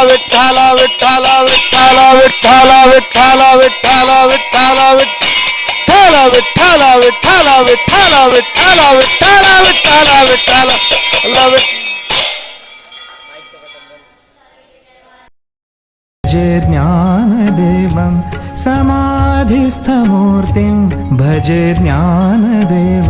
विठ्ठला विठ्ठला विठ्ठला विठ्ठला विठ्ठला विठ्ठला विठ्ठला विठ्ठला विठ्ठला विठ्ठला विठ्ठला विठ्ठला विठ्ठला विठ्ठला विठ्ठला विठ्ठला विठ्ठला भजे ज्ञानदेवं समाधिस्थमूर्तिं भजे ज्ञानदेवम्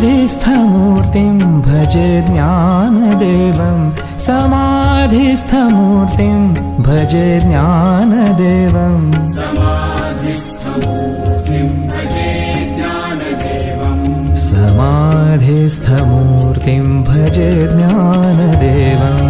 समाधिस्थमूर्तिं भजे ज्ञानदेवं। समाधिस्थमूर्तिं भजे ज्ञानदेवम् समाधिस्थमूर्तिं भजे ज्ञानदेवम्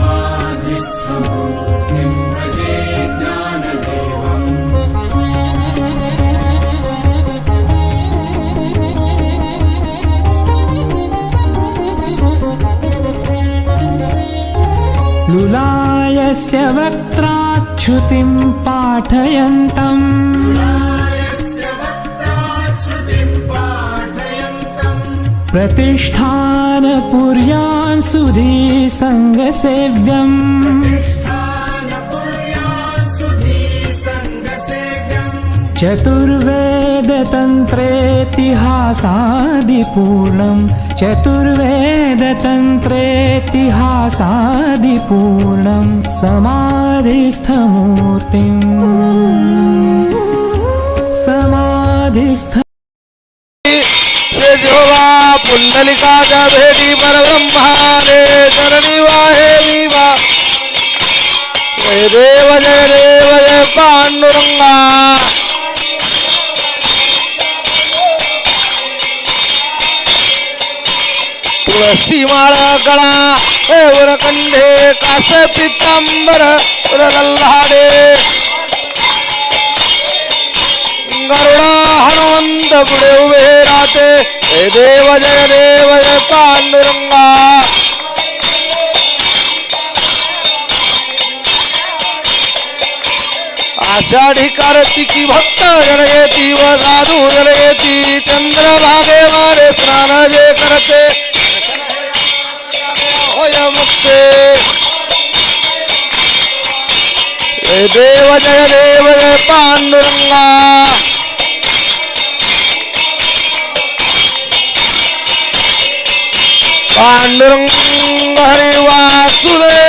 लुलायस्य वक्त्राच्छुतिं पाठयन्तम्। प्रतिष्ठानपुर्यान् सुधी सङ्गसेव्यम् चतुर्वेदतन्त्रेतिहासादिपूर्णम् चतुर्वेदतन्त्रेतिहासादिपूर्णं समाधिस्थमूर्तिम् समाधिस्थ से जेव्हा पुंडलिकाच्या भेटी परब्रह्माने धरणी वाहे विवा जय देव जय देव जय पांडुरंगा तुळशी माळ गळा कंठे कास पितांबर उरगल्हाडे गरुडा हनुमंत पुढे उभे राहते हे देव जय देव जय पांडुरंगा. आषाढी कार्तिकी भक्त जनयती व साधू जनयती चंद्रभागे वारे स्नान जे करते. नमस्ते. मुक्ते जय देव जय देव जय पांडुरंगा. पांडुरंग हरी वासुदेव.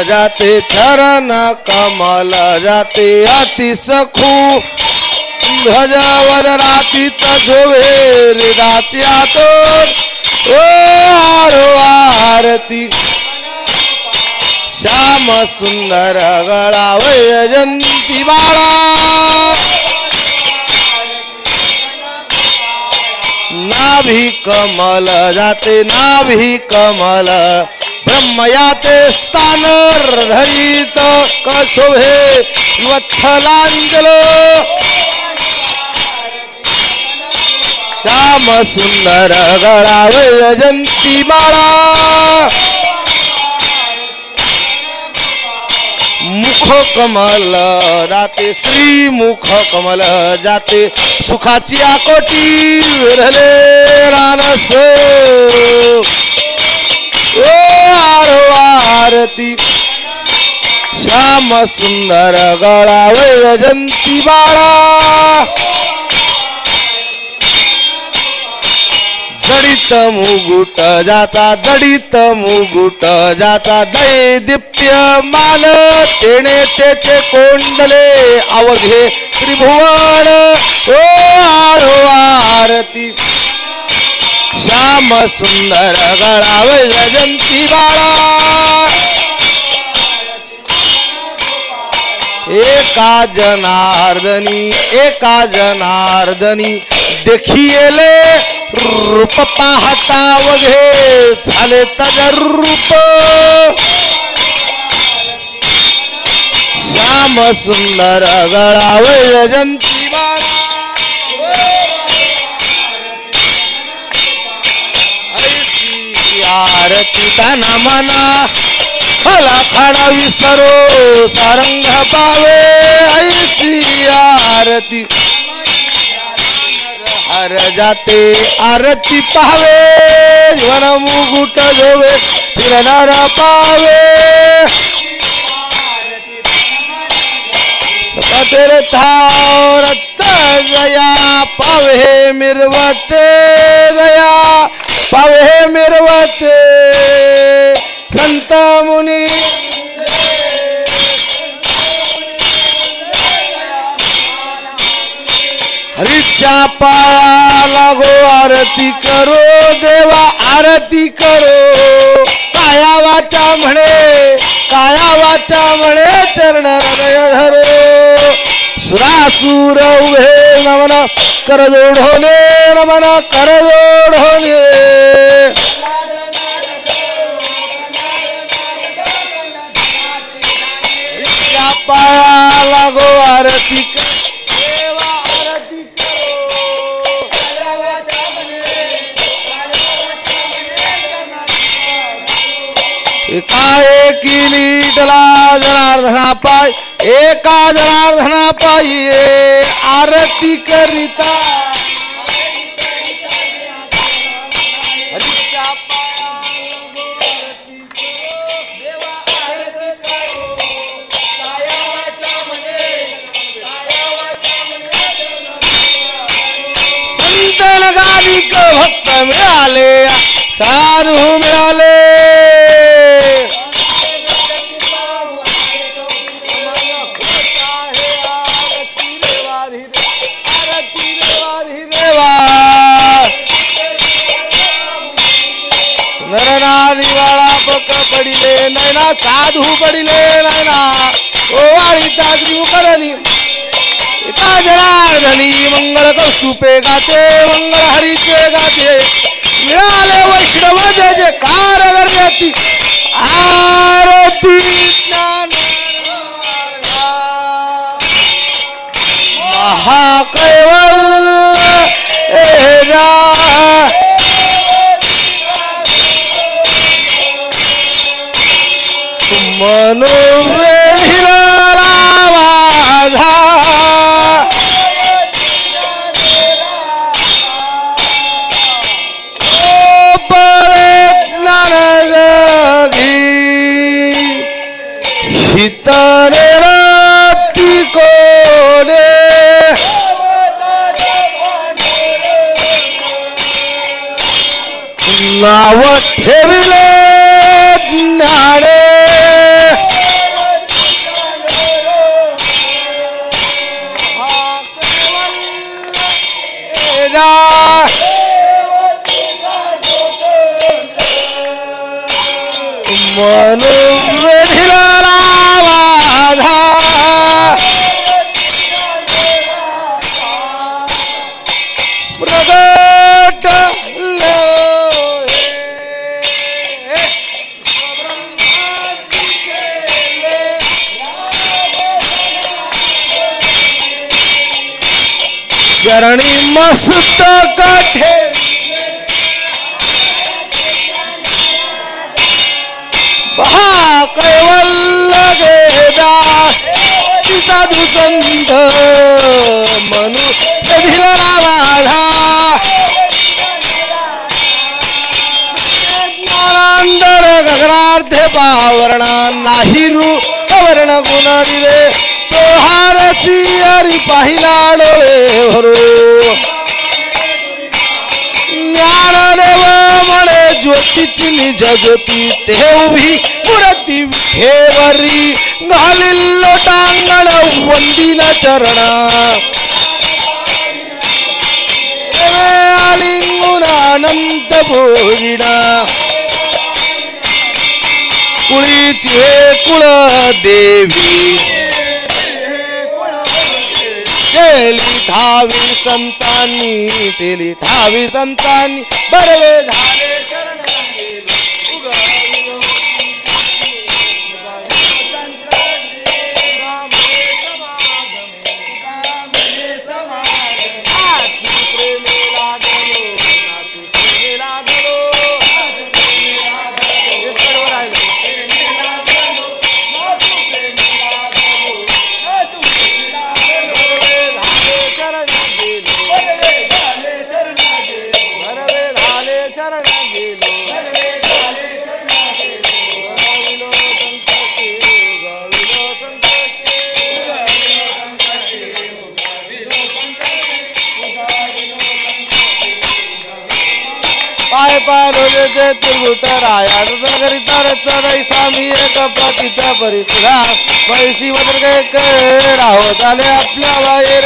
जाते चरण कमल जाते अति सखू. ध्वज वदराती तजोवे हृदाच्या तो ओ आळो आरती. श्याम सुंदर गळा वैजंती बाळा. नाभी कमल जाते नाभी कमल. ब्रह्मयाते स्थान धरित कशोभे वत्सलांजल श्याम सुंदर गळा वैजंती बाळा मुख कमल जाते श्री मुख कमल जाते सुखाची आकोटी विरले रानस। आरती श्याम सुंदर गळा वैजंती बाळा। जडित मुगुट जाता दडित मुगुट जाता दय दिप्य माल तेने तेचे कोंडले अवघे त्रिभुवन। ओ आळो आरती श्याम सुंदर गळाव जयंती बाळा. एका जनार्दनी एका जनार्दनी देखिले रूप पाहता वघे झाले तज रूप. श्याम सुंदर गळाव जयंती भरतीता नमला हला खड़ा विसरो, सरंग पावे ऐसी आरती। हर जाते आरती पावे जीवन मुकुट जोवे किरणार पावे। बतरे था रत गया पावे मिरवते गया, पावे मिरवते संत मुनी. हरीच्या पाया लागो आरती करो देवा आरती करो. काया वाचा म्हणे काया वाचा म्हणे चरण हृदय धरो. सुरासूर उभे नमन कर जोडोने नमन कर पायी आरती करिता. संत संतन गालिक भक्त मिळाले. साधू मिळाले. চুপে গাছে चरणी मस्त काठे. पहा कैवल्य गेदा साधू संत मनु दिला माझा ज्ञानांतर गगनार्धे पावरणा नाही रू अवर्ण गुण दिले. तो हरी पाहिला डोळे भरू ज्ञानदेव म्हणे ज्योतीची निज ज्योती ते उभी पुरती विखेवरी घालील लोटांगण वंदिन चरणा। आलिंगुन अनंत कुळीची कुळ देवी। केली ठावी संतांनी केली ठावी संतांनी. बरवे झाले पाय रोजेचे तिरगुट राया रतन करिता रतन स्वामी एक पतित परितुरा पैशी बदल काय? राहो झाले आपल्या वाये